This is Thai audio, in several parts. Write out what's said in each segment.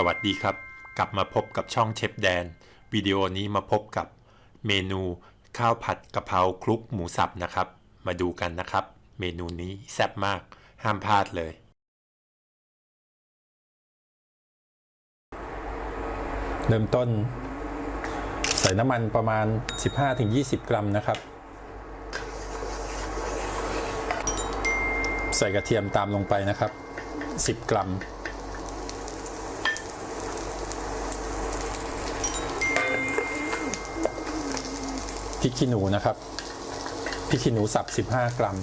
สวัสดีครับ กลับมาพบกับช่องเชฟแดน วิดีโอนี้มาพบกับเมนูข้าวผัดกะเพราคลุกหมูสับนะครับ มาดูกันนะครับ เมนูนี้แซ่บมาก ห้ามพลาดเลย เริ่มต้น ใส่น้ำมันประมาณ 15-20 กรัมนะครับ ใส่กระเทียมตามลงไปนะครับ 10 กรัม ริกขี้หนูนะครับพริกขี้หนูสับ 15 กรัม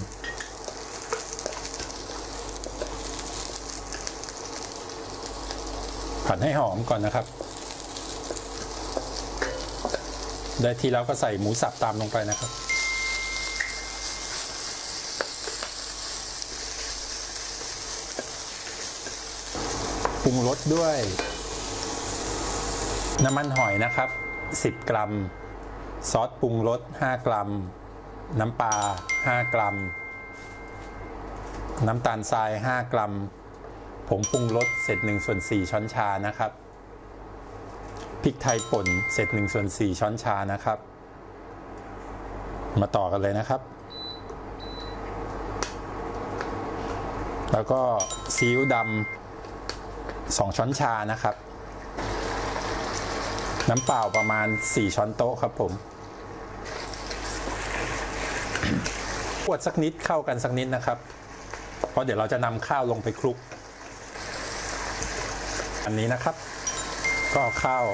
ผัดให้หอมก่อนนะครับ ได้ทีแล้วก็ใส่หมูสับตามลงไปนะครับ ปรุงรสด้วย น้ำมันหอยนะครับ 10 กรัม ซอสปรุงรส 5 กรัม น้ำปลา 5 กรัม น้ำตาลทราย 5 กรัม ผงปรุงรสเศษ1ส่วน 4 ช้อนชานะครับ พริกไทยป่นเศษ1ส่วน 4 ช้อนชานะครับ มาต่อกันเลยนะครับ แล้วก็ซีอิ๊วดำ2ช้อนชานะครับน้ำเปล่าประมาณ 4 ช้อนโต๊ะครับผม ขวดสักนิดเข้ากันสักนิดนะครับ เพราะเดี๋ยวเราจะนำข้าวลงไปคลุก อันนี้นะครับ ก็ข้าว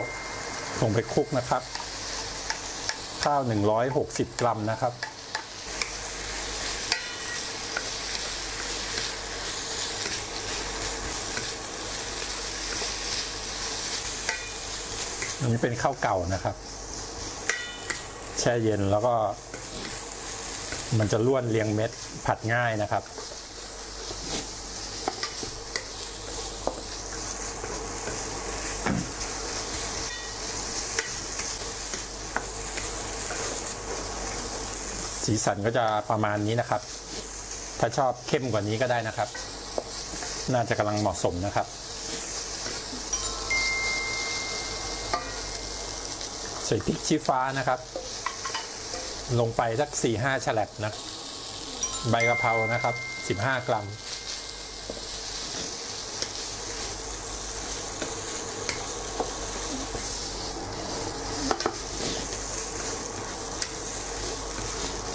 ลงไปคลุกนะครับ ข้าว 160 กรัมนะครับอันนี้เป็นข้าวเก่านะครับ แช่เย็นแล้วก็ มันจะล้วนเรียงเม็ดผัดง่ายนะครับ สีสันก็จะประมาณนี้นะครับ ถ้าชอบเข้มกว่านี้ก็ได้นะครับ น่าจะกำลังเหมาะสมนะครับ ใส่พริกชี้ฟ้านะครับ ลงไปสัก4-5ห้าฉลับนะ ใบกะเพรานะครับ15กรัม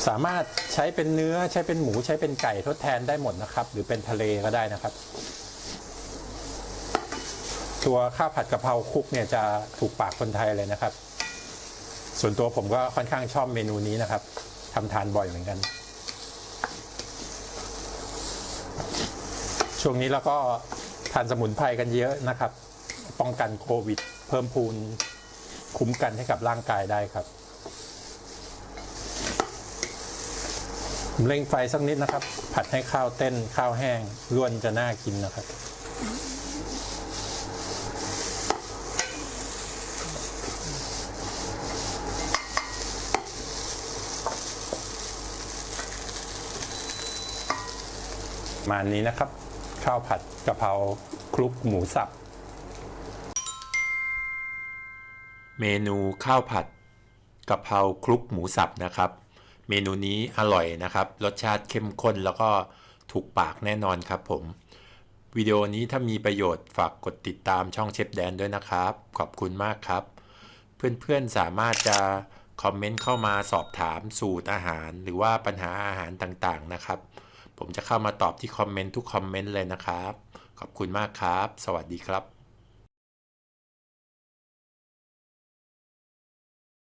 สามารถใช้เป็นเนื้อใช้เป็นหมูใช้เป็นไก่ทดแทนได้หมดนะครับ หรือเป็นทะเลก็ได้นะครับ ตัวข้าวผัดกะเพราคลุกเนี่ยจะถูกปากคนไทยเลยนะครับ ส่วนตัวผมก็ค่อนข้างชอบเมนูนี้นะครับทำทานบ่อยเหมือนกัน ช่วงนี้เราก็ทานสมุนไพรกันเยอะนะครับ ป้องกันโควิด เพิ่มพูนคุ้มกันให้กับร่างกายได้ครับเร่งไฟสักนิดนะครับ ผัดให้ข้าวเต้นข้าวแห้งล้วนจะน่ากินนะครับ ประมาณนี้นะครับ ข้าวผัดกะเพราคลุกหมูสับ เมนูข้าวผัดกะเพราคลุกหมูสับนะครับ เมนูนี้อร่อยนะครับ รสชาติเข้มข้นแล้วก็ถูกปากแน่นอนครับผม วิดีโอนี้ถ้ามีประโยชน์ฝากกดติดตามช่องเชฟแดนด้วยนะครับ ขอบคุณมากครับ เพื่อนๆสามารถจะคอมเมนต์เข้ามาสอบถามสูตรอาหาร หรือว่าปัญหาอาหารต่างๆนะครับ ผมจะเข้ามาตอบที่คอมเมนต์ทุกคอมเมนต์เลยนะครับ ขอบคุณมากครับ สวัสดีครับ